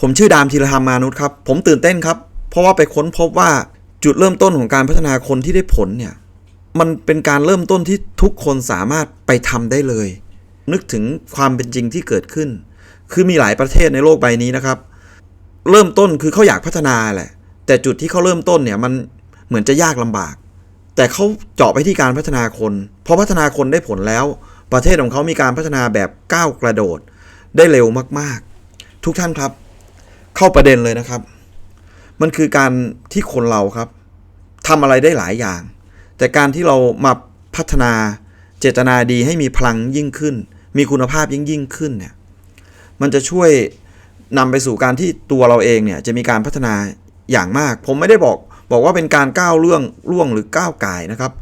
ผมชื่อดามธีรธรรมมานุษย์ครับ ผมตื่นเต้นครับ เพราะว่าไปค้นพบว่าจุดเริ่มต้นของการพัฒนาคนที่ได้ผลเนี่ย มันเป็นการเริ่มต้นที่ทุกคนสามารถไปทำได้เลย นึกถึงความเป็นจริงที่เกิดขึ้น คือมีหลายประเทศในโลกใบนี้นะครับ เริ่มต้นคือเขาอยากพัฒนาแหละ แต่จุดที่เขาเริ่มต้นเนี่ยมันเหมือนจะยากลำบาก แต่เขาเจาะไปที่การพัฒนาคนพอพัฒนาคนได้ผลแล้ว ประเทศของเขามีการพัฒนาแบบก้าวกระโดดได้เร็วมากๆ ทุกท่านครับ เข้าประเด็นเลยนะครับ มันคือการที่คนเราครับทำอะไรได้หลายอย่าง แต่การที่เรามาพัฒนาเจตนาดีให้มีพลังยิ่งขึ้น มีคุณภาพยิ่งยิ่งขึ้นเนี่ยมันจะช่วยนำไปสู่การที่ตัวเราเองเนี่ยจะมีการพัฒนาอย่างมาก ผมไม่ได้บอกบอกว่าเป็นการก้าวเรื่องล่วงหรือก้าวไก่นะครับ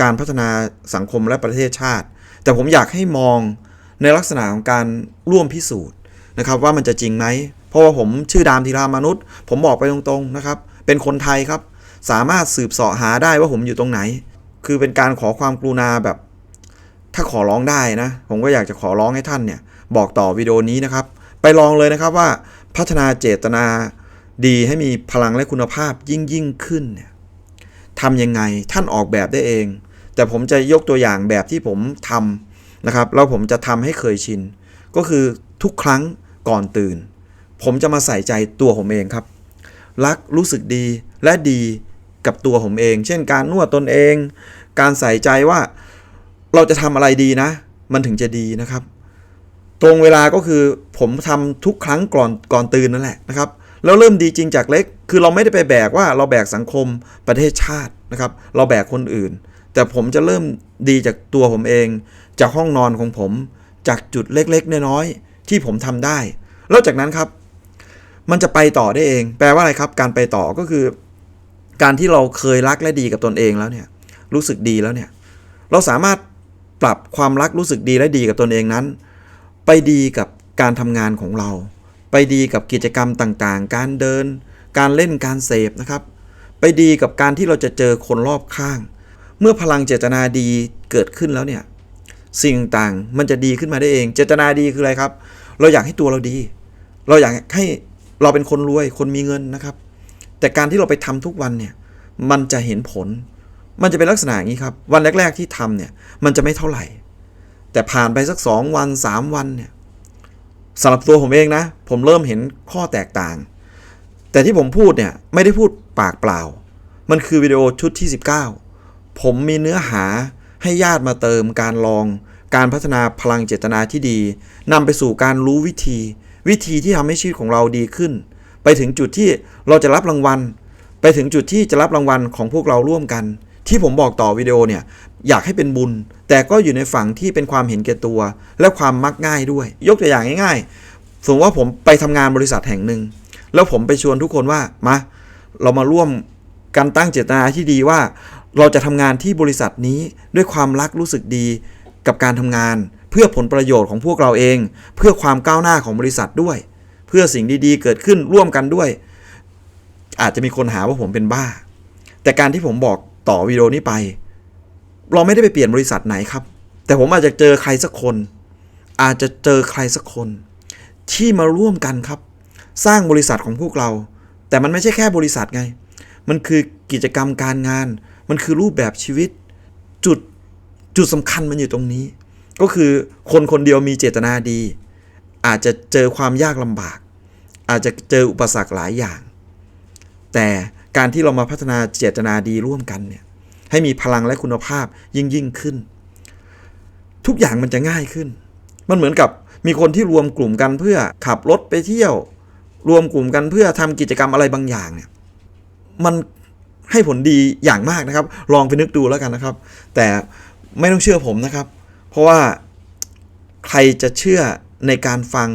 การพัฒนาสังคมและประเทศชาติ แต่ผมอยากให้มองในลักษณะของการร่วมพิสูจน์ นะครับว่ามันจะจริงไหมเพราะว่าผมชื่อดามธีรามนุษย์ ผมบอกไปตรงๆนะครับ เป็นคนไทยครับ สามารถสืบเสาะหาได้ว่าผมอยู่ตรงไหน คือเป็นการขอความกรุณาแบบ ถ้าขอร้องได้นะ ผมก็อยากจะขอร้องให้ท่านเนี่ย บอกต่อวิดีโอนี้นะครับ ไปลองเลยนะครับว่าพัฒนาเจตนาดีให้มีพลังและคุณภาพยิ่งยิ่งขึ้นเนี่ยทำยังไงท่านออกแบบได้เอง แต่ผมจะยกตัวอย่างแบบที่ผมทำนะครับแล้วผมจะทำให้เคยชิน ก็คือทุกครั้ง ก่อนตื่น ผมจะมาใส่ใจตัวผมเองครับ รักรู้สึกดีและดีกับตัวผมเอง เช่นการนวดตนเอง การใส่ใจว่าเราจะทำอะไรดีนะ มันถึงจะดีนะครับ ตรงเวลาก็คือผมทำทุกครั้งก่อนก่อนตื่นนั่นแหละนะครับแล้วเริ่มดีจริงจากเล็ก คือเราไม่ได้ไปแบกว่าเราแบกสังคมประเทศชาตินะครับ เราแบกคนอื่น แต่ผมจะเริ่มดีจากตัวผมเอง จากห้องนอนของผม จากจุดเล็กๆน้อยๆที่ผมทำได้ แล้วจากนั้นครับมันจะไปต่อได้เอง แปลว่าอะไรครับ การไปต่อก็คือ การที่เราเคยรักและดีกับตนเองแล้วเนี่ย รู้สึกดีแล้วเนี่ย เราสามารถปรับความรักรู้สึกดีและดีกับตนเองนั้น ไปดีกับการทำงานของเรา ไปดีกับกิจกรรมต่างๆ การเดิน การเล่นการเสพนะครับ ไปดีกับการที่เราจะเจอคนรอบข้าง เมื่อพลังเจตนาดีเกิดขึ้นแล้วเนี่ย สิ่งต่างมันจะดีขึ้นมาได้เอง เจตนาดีคืออะไรครับ เราอยากให้ตัวเราดี เราอยากให้เราเป็นคนรวยคนมีเงินนะครับ แต่การที่เราไปทำทุกวันเนี่ยมันจะเห็นผล มันจะเป็นลักษณะอย่างนี้ครับ วันแรก ๆที่ทำเนี่ยมันจะไม่เท่าไหร่ แต่ผ่านไปสัก 2 วัน 3 วันเนี่ยสำหรับตัวผมเองนะ ผมเริ่มเห็นข้อแตกต่าง แต่ที่ผมพูดเนี่ยไม่ได้พูดปากเปล่า มันคือวิดีโอชุดที่ 19 ผมมีเนื้อหาให้ญาติมาเติมการลอง การพัฒนาพลังเจตนาที่ดีนำไปสู่การรู้วิธี วิธีที่ทำให้ชีวิตของเราดีขึ้น ไปถึงจุดที่เราจะรับรางวัล ไปถึงจุดที่จะรับรางวัลของพวกเราร่วมกัน ที่ผมบอกต่อวิดีโอเนี่ยอยากให้เป็นบุญ แต่ก็อยู่ในฝั่งที่เป็นความเห็นแก่ตัว และความมักง่ายด้วย ยกตัวอย่างง่ายๆ สมมติว่าผมไปทำงานบริษัทแห่งหนึ่ง แล้วผมไปชวนทุกคนว่ามาเรามาร่วมกันตั้งเจตนาที่ดีว่า เราจะทำงานที่บริษัทนี้ด้วยความรักรู้สึกดีกับการทำงาน เพื่อผลประโยชน์ของพวกเราเอง เพื่อความก้าวหน้าของบริษัทด้วย เพื่อสิ่งดีๆ เกิดขึ้นร่วมกันด้วย อาจจะมีคนหาว่าผมเป็นบ้า แต่การที่ผมบอกต่อวิดีโอนี้ไป เราไม่ได้ไปเปลี่ยนบริษัทไหนครับ แต่ผมอาจจะเจอใครสักคน อาจจะเจอใครสักคน ที่มาร่วมกันครับ สร้างบริษัทของพวกเรา แต่มันไม่ใช่แค่บริษัทไง มันคือกิจกรรมการงาน มันคือรูปแบบชีวิต จุดจุดสำคัญมันอยู่ตรงนี้ ก็คือคนคนเดียวมีเจตนาดี อาจจะเจอความยากลำบาก อาจจะเจออุปสรรคหลายอย่าง แต่การที่เรามาพัฒนาเจตนาดีร่วมกันเนี่ยให้มีพลังและคุณภาพยิ่งยิ่งขึ้น ทุกอย่างมันจะง่ายขึ้น มันเหมือนกับมีคนที่รวมกลุ่มกันเพื่อขับรถไปเที่ยว รวมกลุ่มกันเพื่อทำกิจกรรมอะไรบางอย่างเนี่ยมันให้ผลดีอย่างมากนะครับ ลองไปนึกดูแล้วกันนะครับ แต่ไม่ต้องเชื่อผมนะครับ ราะว่าใครจะเชื่อในการฟัง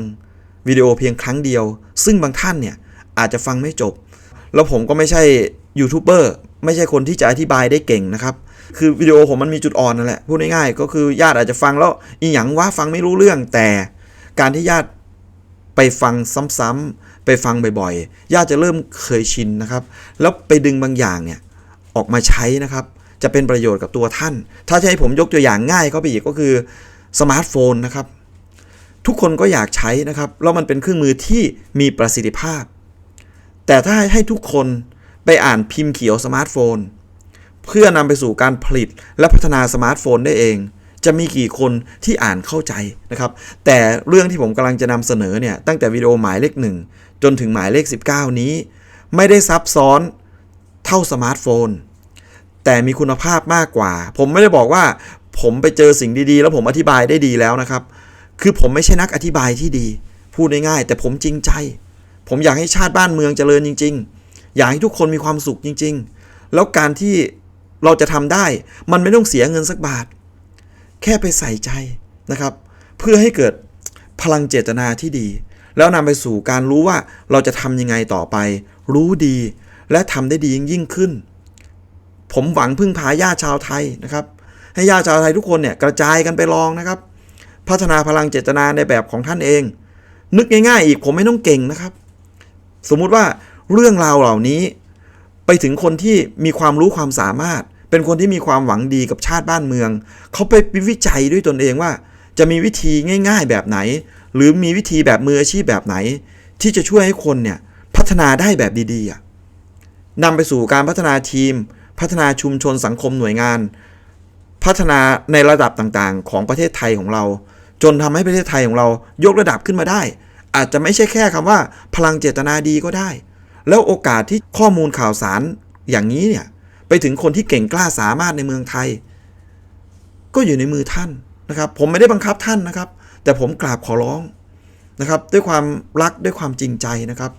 วิดีโอเพียงครั้งเดียว ซึ่งบางท่านเนี่ยอาจจะฟังไม่จบ แล้วผมก็ไม่ใช่ยูทูบเบอร์ไม่ใช่คนที่จะอธิบายได้เก่งนะครับ คือวิดีโอผมมันมีจุดอ่อนนั่นแหละ พูดง่ายๆ ก็คือญาติอาจจะฟังแล้วอีหยังว่าฟังไม่รู้เรื่อง แต่การที่ญาติไปฟังซ้ำๆไปฟังบ่อยๆ ญาติจะเริ่มเคยชินนะครับ แล้วไปดึงบางอย่างเนี่ยออกมาใช้นะครับ จะเป็นประโยชน์กับตัวท่าน ถ้าจะให้ผมยกตัวอย่างง่ายเข้าไปอีกก็คือสมาร์ทโฟนนะครับ ทุกคนก็อยากใช้นะครับ แล้วมันเป็นเครื่องมือที่มีประสิทธิภาพ แต่ถ้าให้ทุกคนไปอ่านพิมพ์เขียวสมาร์ทโฟน เพื่อนำไปสู่การผลิตและพัฒนาสมาร์ทโฟนได้เอง จะมีกี่คนที่อ่านเข้าใจนะครับ แต่เรื่องที่ผมกำลังจะนำเสนอเนี่ยตั้งแต่วิดีโอหมายเลขหนึ่งจนถึงหมายเลข 19 นี้ ไม่ได้ซับซ้อนเท่าสมาร์ทโฟน แต่มีคุณภาพมากกว่า ผมไม่ได้บอกว่า ผมไปเจอสิ่งดีๆ แล้วผมอธิบายได้ดีแล้วนะครับ คือผมไม่ใช่นักอธิบายที่ดี พูดง่ายๆแต่ผมจริงใจ ผมอยากให้ชาติบ้านเมืองเจริญจริง ๆ อยากให้ทุกคนมีความสุขจริง ๆ แล้วการที่เราจะทำได้ มันไม่ต้องเสียเงินสักบาท แค่ไปใส่ใจนะครับ เพื่อให้เกิดพลังเจตนาที่ดี แล้วนำไปสู่การรู้ว่าเราจะทำยังไงต่อไป รู้ดี และทำได้ดียิ่งขึ้น ผมหวังพึ่งพาญาติชาวไทยนะครับ ให้ญาติชาวไทยทุกคนเนี่ยกระจายกันไปลองนะครับ พัฒนาพลังเจตนาในแบบของท่านเอง นึกง่ายๆ อีกผมไม่ต้องเก่งนะครับ สมมุติว่าเรื่องราวเหล่านี้ ไปถึงคนที่มีความรู้ความสามารถ เป็นคนที่มีความหวังดีกับชาติบ้านเมือง เขาไปวิจัยด้วยตนเองว่า จะมีวิธีง่าย ๆ แบบไหน หรือมีวิธีแบบมืออาชีพแบบไหน ที่จะช่วยให้คนเนี่ยพัฒนาได้แบบดีๆนำไปสู่การพัฒนาทีม พัฒนาชุมชนสังคมหน่วยงาน พัฒนาในระดับต่างๆ ของประเทศไทยของเรา จนทำให้ประเทศไทยของเรายกระดับขึ้นมาได้ อาจจะไม่ใช่แค่คำว่า พลังเจตนาดีก็ได้ แล้วโอกาสที่ข้อมูลข่าวสารอย่างนี้เนี่ยไปถึงคนที่เก่งกล้าสามารถในเมืองไทย ก็อยู่ในมือท่านนะครับ ผมไม่ได้บังคับท่านนะครับ แต่ผมกราบขอร้องนะครับ ด้วยความรักด้วยความจริงใจนะครับ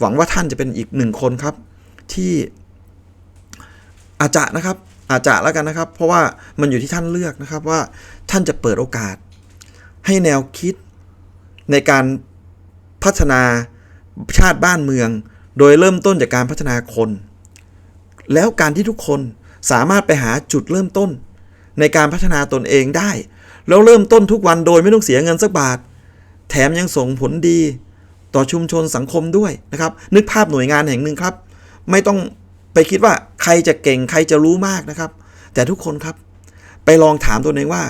หวังว่าท่านจะเป็นอีกหนึ่งคนครับ ที่ อาจจะนะครับอาจจะแล้วกันนะครับ เพราะว่ามันอยู่ที่ท่านเลือกนะครับว่าท่านจะเปิดโอกาส ให้แนวคิดในการพัฒนาชาติบ้านเมือง โดยเริ่มต้นจากการพัฒนาคน แล้วการที่ทุกคนสามารถไปหาจุดเริ่มต้น ในการพัฒนาตนเองได้ แล้วเริ่มต้นทุกวันโดยไม่ต้องเสียเงินสักบาท แถมยังส่งผลดี ต่อชุมชนสังคมด้วยนะครับ นึกภาพหน่วยงานแห่งหนึ่งครับ ไม่ต้อง ไปคิดว่าใครจะเก่งใครจะรู้มากนะครับ แต่ทุกคนครับ ไปลองถามตัวเองว่า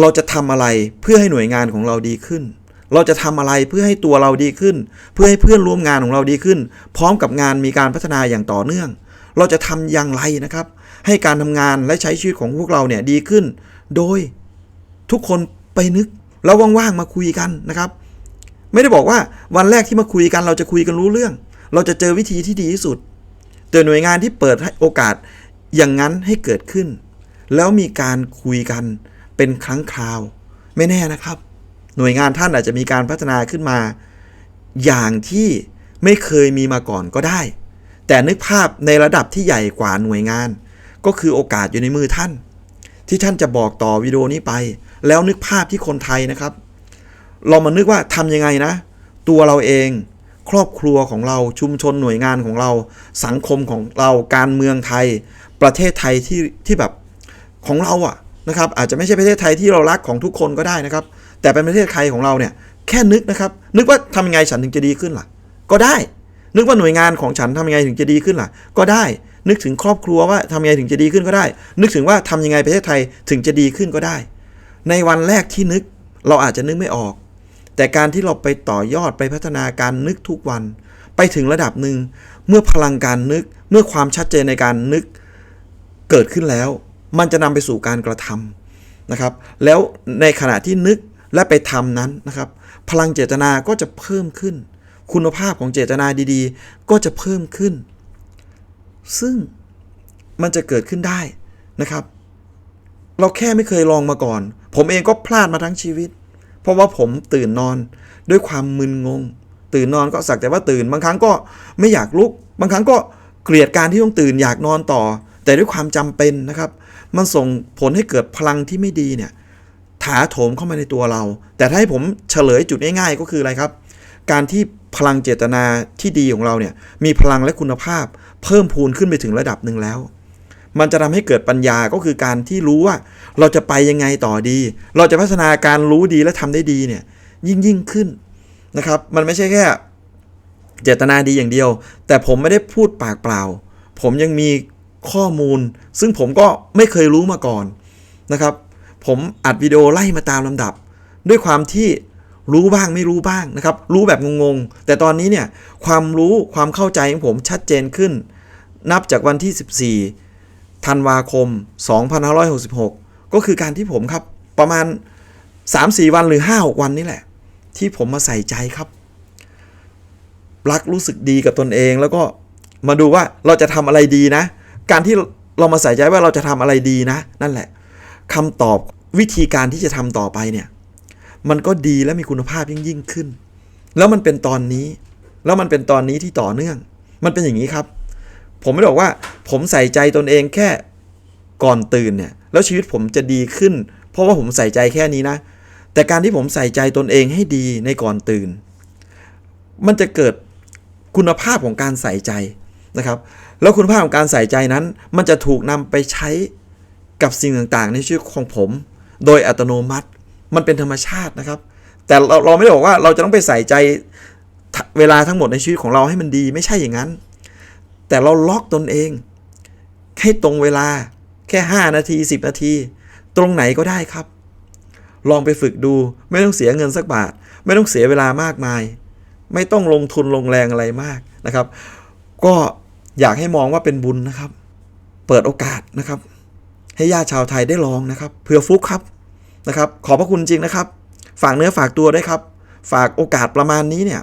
เราจะทำอะไรเพื่อให้หน่วยงานของเราดีขึ้น เราจะทำอะไรเพื่อให้ตัวเราดีขึ้น เพื่อให้เพื่อนร่วมงานของเราดีขึ้น พร้อมกับงานมีการพัฒนาอย่างต่อเนื่อง เราจะทำอย่างไรนะครับ ให้การทำงานและใช้ชีวิตของพวกเราเนี่ยดีขึ้น โดยทุกคนไปนึกแล้วว่างๆมาคุยกันนะครับ ไม่ได้บอกว่าวันแรกที่มาคุยกันเราจะคุยกันรู้เรื่อง เราจะเจอวิธีที่ดีที่สุด แต่หน่วยงานที่เปิดให้โอกาสอย่างนั้นให้เกิดขึ้น แล้วมีการคุยกันเป็นครั้งคราว ไม่แน่นะครับ หน่วยงานท่านอาจจะมีการพัฒนาขึ้นมา อย่างที่ไม่เคยมีมาก่อนก็ได้ แต่นึกภาพในระดับที่ใหญ่กว่าหน่วยงาน ก็คือโอกาสอยู่ในมือท่าน ที่ท่านจะบอกต่อวิดีโอนี้ไป แล้วนึกภาพที่คนไทยนะครับ เรามานึกว่าทำยังไงนะ ตัวเราเอง ครอบครัวของเราชุมชนหน่วยงานของเรา สังคมของเราการเมืองไทย ประเทศไทยที่ที่แบบของเราอะนะครับ อาจจะไม่ใช่ประเทศไทยที่เรารักของทุกคนก็ได้นะครับ แต่เป็นประเทศไทยของเราเนี่ยแค่นึกนะครับ นึกว่าทำยังไงฉันถึงจะดีขึ้นล่ะ ก็ได้ นึกว่าหน่วยงานของฉันทำยังไงถึงจะดีขึ้นล่ะ ก็ได้ นึกถึงครอบครัวว่าทำยังไงถึงจะดีขึ้นก็ได้ นึกถึงว่าทำยังไงประเทศไทยถึงจะดีขึ้นก็ได้ ในวันแรกที่นึกเราอาจจะนึกไม่ออก แต่การที่เราไปต่อยอดไปพัฒนาการนึกทุกวัน ไปถึงระดับหนึ่งเมื่อพลังการนึก เมื่อความชัดเจนในการนึกเกิดขึ้นแล้ว มันจะนำไปสู่การกระทำนะครับ แล้วในขณะที่นึกและไปทำนั้นนะครับ พลังเจตนาก็จะเพิ่มขึ้น คุณภาพของเจตนาดีๆ ก็จะเพิ่มขึ้น ซึ่งมันจะเกิดขึ้นได้นะครับ เราแค่ไม่เคยลองมาก่อน ผมเองก็พลาดมาทั้งชีวิต เพราะว่าผมตื่นนอนด้วยความมึนงง ตื่นนอนก็สักแต่ว่าตื่น บางครั้งก็ไม่อยากลุก บางครั้งก็เกลียดการที่ต้องตื่นอยากนอนต่อ แต่ด้วยความจำเป็นนะครับ มันส่งผลให้เกิดพลังที่ไม่ดีเนี่ยถาโถมเข้ามาในตัวเรา แต่ถ้าให้ผมเฉลยจุดง่ายๆก็คืออะไรครับ การที่พลังเจตนาที่ดีของเราเนี่ยมีพลังและคุณภาพ เพิ่มพูนขึ้นไปถึงระดับหนึ่งแล้ว มันจะทำให้เกิดปัญญาก็คือการที่รู้ว่า เราจะไปยังไงต่อดี เราจะพัฒนาการรู้ดีและทำได้ดีเนี่ยยิ่งยิ่งขึ้นนะครับ มันไม่ใช่แค่เจตนาดีอย่างเดียว แต่ผมไม่ได้พูดปากเปล่า ผมยังมีข้อมูล ซึ่งผมก็ไม่เคยรู้มาก่อนนะครับ ผมอัดวิดีโอไล่มาตามลำดับ ด้วยความที่รู้บ้างไม่รู้บ้างนะครับ รู้แบบงงๆ แต่ตอนนี้เนี่ยความรู้ความเข้าใจของผมชัดเจนขึ้น นับจากวันที่ 14 ธันวาคม 2566 ก็คือการที่ผมครับ ประมาณ 3-4 วันหรือ 5-6 วันนี่แหละ ที่ผมมาใส่ใจครับ รักรู้สึกดีกับตนเองแล้วก็มาดูว่าเราจะทำอะไรดีนะ การที่เรามาใส่ใจว่าเราจะทำอะไรดีนะ นั่นแหละคำตอบวิธีการที่จะทำต่อไปเนี่ย มันก็ดีและมีคุณภาพยิ่งยิ่งขึ้น แล้วมันเป็นตอนนี้ แล้วมันเป็นตอนนี้ที่ต่อเนื่อง มันเป็นอย่างนี้ครับ ผมไม่ได้บอกว่า ผมใส่ใจตนเองแค่ก่อนตื่นเนี่ย แล้วชีวิตผมจะดีขึ้น เพราะว่าผมใส่ใจแค่นี้นะ แต่การที่ผมใส่ใจตนเองให้ดีในก่อนตื่น มันจะเกิดคุณภาพของการใส่ใจนะครับ แล้วคุณภาพของการใส่ใจนั้น มันจะถูกนำไปใช้กับสิ่งต่างๆ ในชีวิตของผม โดยอัตโนมัติ มันเป็นธรรมชาตินะครับ แต่เราเราไม่ได้บอกว่าเราจะต้องไปใส่ใจเวลาทั้งหมดในชีวิตของเราให้มันดี ไม่ใช่อย่างนั้น แต่เราล็อกตนเองให้ตรงเวลาแค่ 5 นาที 10 นาที ตรงไหนก็ได้ครับ ลองไปฝึกดูไม่ต้องเสียเงินสักบาท ไม่ต้องเสียเวลามากมาย ไม่ต้องลงทุนลงแรงอะไรมากนะครับ ก็อยากให้มองว่าเป็นบุญนะครับ เปิดโอกาสนะครับ ให้ญาติชาวไทยได้ลองนะครับเผื่อฟุกครับนะครับ ขอบพระคุณจริงนะครับ ฝากเนื้อฝากตัวด้วยครับ ฝากโอกาสประมาณนี้เนี่ย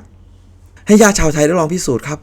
ให้ญาติชาวไทยได้ลองพิสูจน์ครับ